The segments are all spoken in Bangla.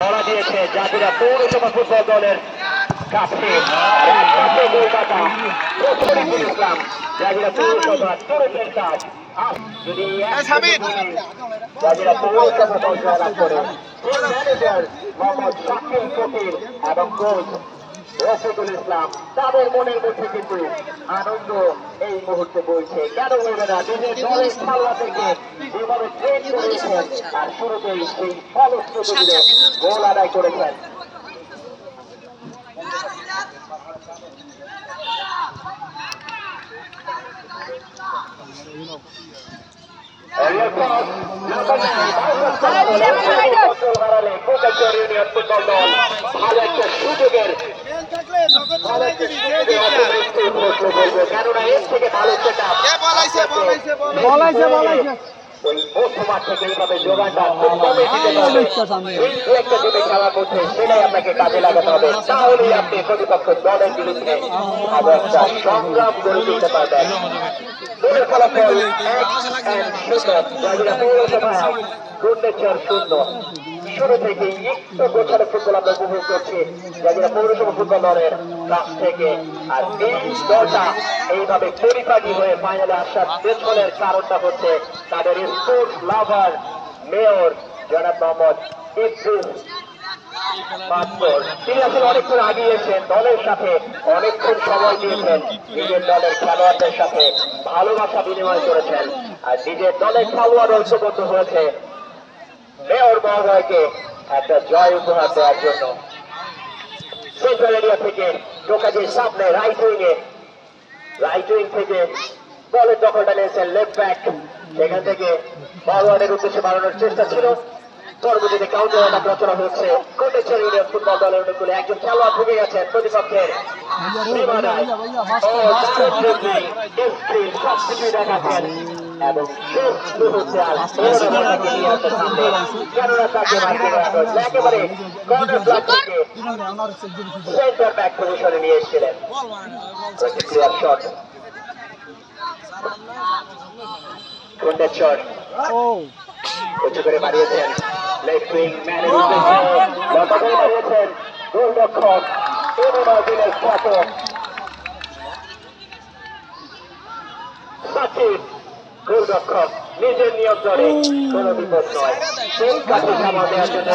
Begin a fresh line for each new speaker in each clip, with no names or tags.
ধরা দিয়েছে জাতিরা পৌরসভা ফুটবল দলের কাছে। আর কলকাতা প্রথমে ইসলাম জাতিরা পৌরসভা তুরুপের কাজ। যদি জাতিরা পৌরসভা দল জয়লাভ করে ম্যানেজার মোহাম্মদ শাকিল ফকির এবং কোচ রফিকুল ইসলাম তাদের মনের মধ্যে কিন্তু আনন্দ এই মুহূর্তে বইছে কেন বলবে না নিজের দলের খেলা থেকে যেভাবে ট্রেন করেছেন আর শুরুতেই সেই ফলশ্রুতিতে গোল আদায় করেছেন ভালো একটা সুযোগের সেটাই আপনাকে কাজে লাগাতে হবে আপনি প্রতিপক্ষ দলের পারবেন দলের ফলাফল এক শূন্য শূন্য শুরু থেকে একটু গোছানো ফুটবল আমরা উপভোগ করছি। জায়গা পৌরসভা ফুটবল দলের কাছ থেকে। আর এই দলটা এইভাবে পরিপাটি হয়ে ফাইনালে আসার পেছনের কারণটা হচ্ছে তাদের স্পোর্টস লাভার মেয়র জনাব মোহাম্মদ ইদ্রিস তিনি আসলে অনেকক্ষণ আগিয়েছেন দলের সাথে, অনেকক্ষণ সময় দিয়েছেন নিজের দলের খেলোয়াড়দের সাথে। ভালোবাসা বিনিময় করেছেন। আর নিজের দলের খেলোয়াড় ঐক্যবদ্ধ হয়েছে। মেয়র মহোদয়কে একটা জয় উপহার দেওয়ার জন্য সেন্ট্রাল এরিয়া থেকে টোকাজির সামনে রাইট উইংয়ে রাইট উইং থেকে বলের দখলটা নিয়েছেন লেফট ব্যাক সেখান থেকে ফরওয়ার্ডের উদ্দেশ্যে বাড়ানোর চেষ্টা ছিল পরবর্তীতে কাউন্টার অ্যাটাক রচনা হচ্ছে কোটেশ্বর ইউনিয়ন ফুটবল দলের অনুকূলে একজন খেলোয়াড় ঢুকে গেছেন প্রতিপক্ষের সীমানায়। ও, দারুণ দেখাচ্ছেন। এবং। একেবারে কর্নার ফ্ল্যাগ থেকে সেন্টার ব্যাক পজিশনে নিয়ে এসেছিলেন ক্লিয়ার শট কোন্ডের শট উঁচু করে বাড়িয়েছেন লেফট উইং ম্যানেজ বাড়িয়েছেন গোলরক্ষক সাকিব গোলরক্ষক নিজের নিয়ন্ত্রণে কোনো বিপদ নয়। সেই কাছে সামা দেওয়ার জন্য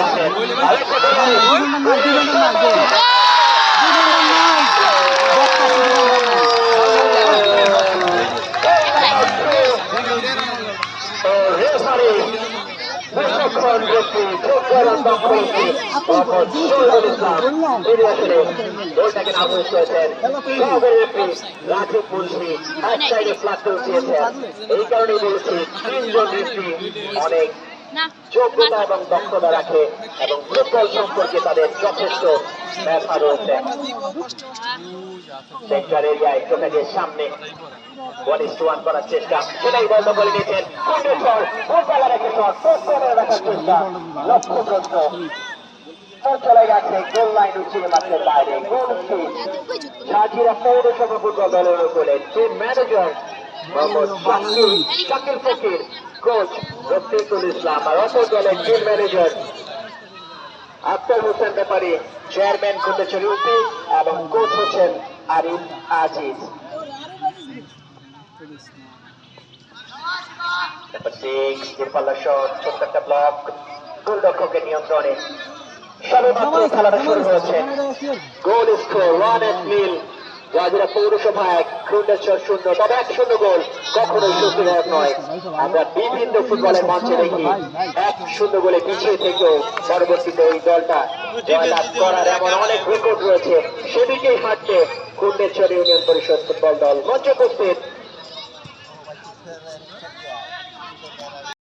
এই কারণেই বলছি তিনজন অনেক যোগ্যতা এবং দক্ষতা রাখে এবং ফুটবল সম্পর্কে তাদের যথেষ্ট ব্যাপার রয়েছে সেন্টার এরিয়ায় চোখের সামনে ওয়ান ইস ওয়ান করার চেষ্টা। সেটাই বন্ধ করে নিয়েছেন কুন্ডেশ্বর গোলপালা রেখে শট। পোস্ট করে রাখার চেষ্টা। লক্ষ্যপ্রস্ত চলে গেছে গোল লাইন উঠিয়ে মাঠের বাইরে গোল শট পৌরসভা ফুটবল দলের team manager Mohammad Shakil Shakil Fakir, coach Rafiqul Islam আর অপর দলের team manager Akhtar Hossain Bepari chairman Kundeshwar UP এবং কোচ হচ্ছেন আরিফ আজিজ। নাম্বার সিক্স দূরপাল্লা শট ছোট্ট একটা ব্লক গোলরক্ষকের নিয়ন্ত্রণে। সবেমাত্র খেলাটা শুরু হয়েছে। গোল স্কোর ওয়ান এট মিল জাজিরা পৌরসভা এক খুন্ডেশ্বর শূন্য, তবে এক শূন্য গোল কখনোই স্বস্তিদায়ক নয়। আমরা বিভিন্ন ফুটবলের মঞ্চে দেখি এক শূন্য গোলে পিছিয়ে থেকেও পরবর্তীতে ওই দলটা জয়লাভ করার এমন অনেক রেকর্ড রয়েছে। সেদিকেই হাঁটছে খুন্ডেশ্বর ইউনিয়ন পরিষদ ফুটবল দল। মঞ্চে উপস্থিত